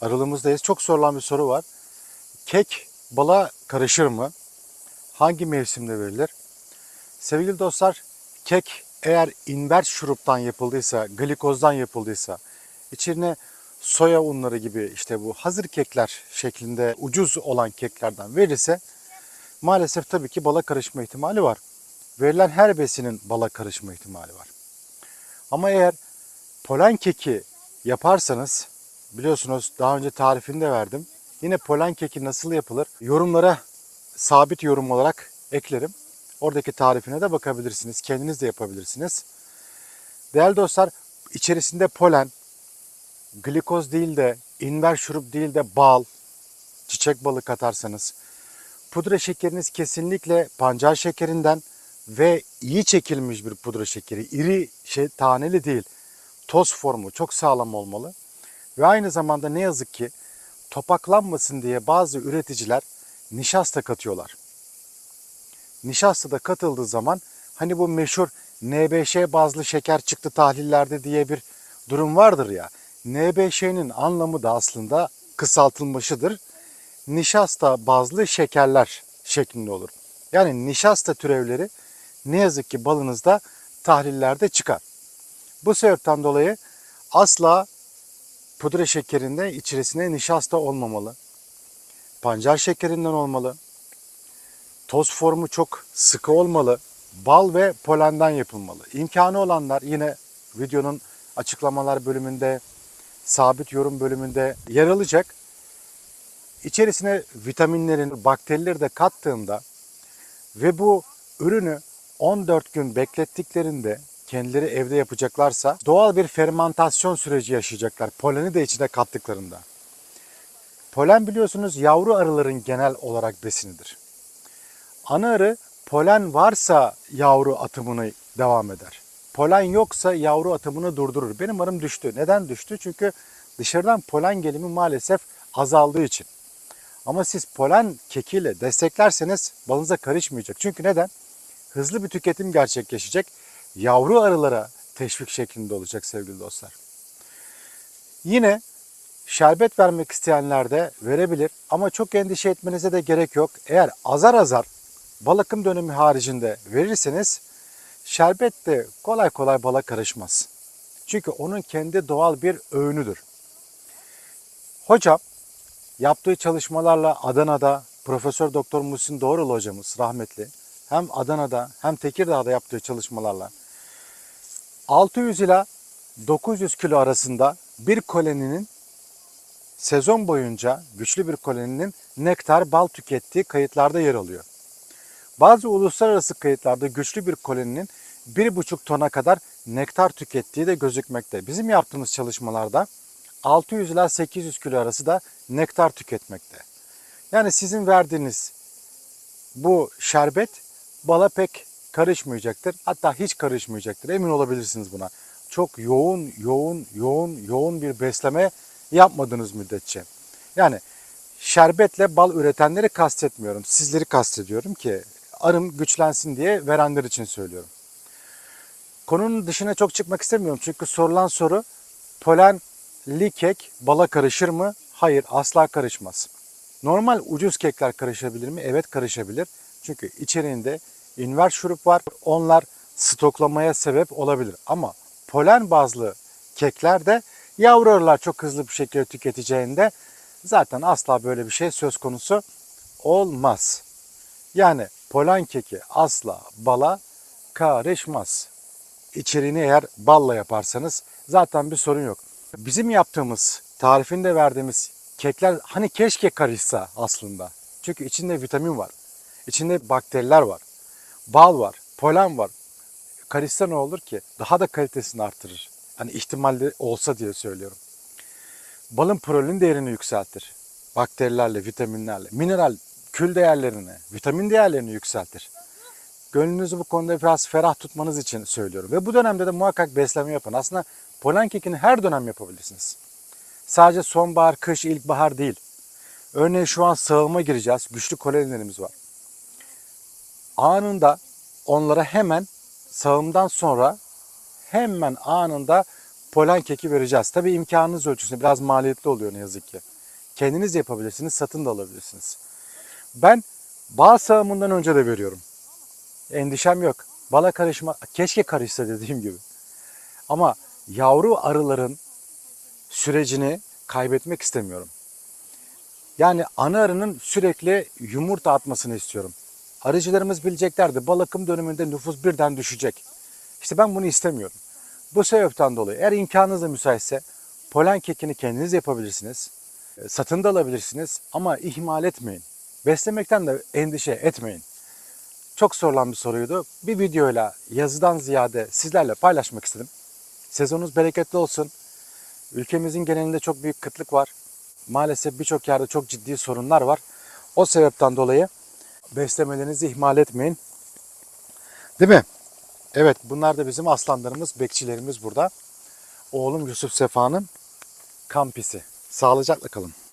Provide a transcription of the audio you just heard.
aralığımızdayız. Çok sorulan bir soru var. Kek bala karışır mı? Hangi mevsimde verilir? Sevgili dostlar, kek eğer inver şuruptan yapıldıysa, glikozdan yapıldıysa, içine soya unları gibi işte bu hazır kekler şeklinde ucuz olan keklerden verirse maalesef tabii ki bala karışma ihtimali var. Verilen her besinin bala karışma ihtimali var. Ama eğer polen keki yaparsanız biliyorsunuz daha önce tarifini de verdim. Yine polen keki nasıl yapılır? Yorumlara sabit yorum olarak eklerim. Oradaki tarifine de bakabilirsiniz. Kendiniz de yapabilirsiniz. Değerli dostlar içerisinde polen, glikoz değil de inver şurup değil de bal, çiçek balı katarsanız pudra şekeriniz kesinlikle pancar şekerinden ve iyi çekilmiş bir pudra şekeri. iri şey taneli değil. Toz formu çok sağlam olmalı. Ve aynı zamanda ne yazık ki topaklanmasın diye bazı üreticiler nişasta katıyorlar. Nişasta da katıldığı zaman hani bu meşhur NBŞ bazlı şeker çıktı tahlillerde diye bir durum vardır ya. NBŞ'nin anlamı da aslında kısaltılmışıdır. Nişasta bazlı şekerler şeklinde olur. Yani nişasta türevleri ne yazık ki balınızda tahlillerde çıkar. Bu sebepten dolayı asla pudra şekerinde içerisine nişasta olmamalı. Pancar şekerinden olmalı. Toz formu çok sıkı olmalı. Bal ve polenden yapılmalı. İmkanı olanlar yine videonun açıklamalar bölümünde, sabit yorum bölümünde yer alacak. İçerisine vitaminlerin, bakterileri de kattığında ve bu ürünü 14 gün beklettiklerinde kendileri evde yapacaklarsa doğal bir fermentasyon süreci yaşayacaklar. Poleni de içine kattıklarında. Polen biliyorsunuz yavru arıların genel olarak besinidir. Ana arı polen varsa yavru atımını devam eder. Polen yoksa yavru atımını durdurur. Benim arım düştü. Neden düştü? Çünkü dışarıdan polen gelimi maalesef azaldığı için. Ama siz polen kekiyle desteklerseniz balınıza karışmayacak. Çünkü neden? Hızlı bir tüketim gerçekleşecek. Yavru arılara teşvik şeklinde olacak sevgili dostlar. Yine şerbet vermek isteyenler de verebilir ama çok endişe etmenize de gerek yok. Eğer azar azar bal akım dönemi haricinde verirseniz şerbet de kolay kolay bala karışmaz. Çünkü onun kendi doğal bir öğünüdür. Hocam yaptığı çalışmalarla Adana'da Profesör Doktor Muhsin Doğrul hocamız rahmetli hem Adana'da hem Tekirdağ'da yaptığı çalışmalarla 600 ila 900 kilo arasında bir koloninin sezon boyunca güçlü bir koloninin nektar bal tükettiği kayıtlarda yer alıyor. Bazı uluslararası kayıtlarda güçlü bir koloninin 1,5 tona kadar nektar tükettiği de gözükmekte. Bizim yaptığımız çalışmalarda 600 ila 800 kilo arası da nektar tüketmekte. Yani sizin verdiğiniz bu şerbet bala pek karışmayacaktır. Hatta hiç karışmayacaktır. Emin olabilirsiniz buna. Çok yoğun, yoğun, yoğun, yoğun bir besleme yapmadığınız müddetçe. Yani şerbetle bal üretenleri kastetmiyorum. Sizleri kastediyorum ki arım güçlensin diye verenler için söylüyorum. Konunun dışına çok çıkmak istemiyorum. Çünkü sorulan soru polenli kek bala karışır mı? Hayır asla karışmaz. Normal ucuz kekler karışabilir mi? Evet karışabilir. Çünkü içeriğinde inver şurup var. Onlar stoklamaya sebep olabilir. Ama polen bazlı keklerde yavru arılar çok hızlı bir şekilde tüketeceğinde zaten asla böyle bir şey söz konusu olmaz. Yani polen keki asla bala karışmaz. İçeriğini eğer balla yaparsanız zaten bir sorun yok. Bizim yaptığımız, tarifinde verdiğimiz kekler hani keşke karışsa aslında. Çünkü içinde vitamin var. İçinde bakteriler var. Bal var, polen var. Karışsa ne olur ki? Daha da kalitesini artırır. Hani ihtimalli olsa diye söylüyorum. Balın protein değerini yükseltir. Bakterilerle, vitaminlerle, mineral, kül değerlerini, vitamin değerlerini yükseltir. Gönlünüzü bu konuda biraz ferah tutmanız için söylüyorum. Ve bu dönemde de muhakkak besleme yapın. Aslında polen kekini her dönem yapabilirsiniz. Sadece sonbahar, kış, ilkbahar değil. Örneğin şu an sağıma gireceğiz. Güçlü kolonilerimiz var. Anında onlara hemen sağımdan sonra hemen anında polen keki vereceğiz. Tabii imkanınız ölçüsünde biraz maliyetli oluyor ne yazık ki. Kendiniz yapabilirsiniz, satın da alabilirsiniz. Ben bal sağımından önce de veriyorum. Endişem yok. Bala karışma, keşke karışsa dediğim gibi. Ama yavru arıların sürecini kaybetmek istemiyorum. Yani ana arının sürekli yumurta atmasını istiyorum. Arıcılarımız bileceklerdi. Bal akım döneminde nüfus birden düşecek. İşte ben bunu istemiyorum. Bu sebepten dolayı eğer imkanınız da müsaitse polen kekini kendiniz yapabilirsiniz. E, Satın da alabilirsiniz ama ihmal etmeyin. Beslemekten de endişe etmeyin. Çok sorulan bir soruydu. Bir videoyla yazıdan ziyade sizlerle paylaşmak istedim. Sezonunuz bereketli olsun. Ülkemizin genelinde çok büyük kıtlık var. Maalesef birçok yerde çok ciddi sorunlar var. O sebepten dolayı beslemelerinizi ihmal etmeyin. Değil mi? Evet bunlar da bizim aslanlarımız, bekçilerimiz burada. Oğlum Yusuf Sefa'nın kampisi. Sağlıcakla kalın.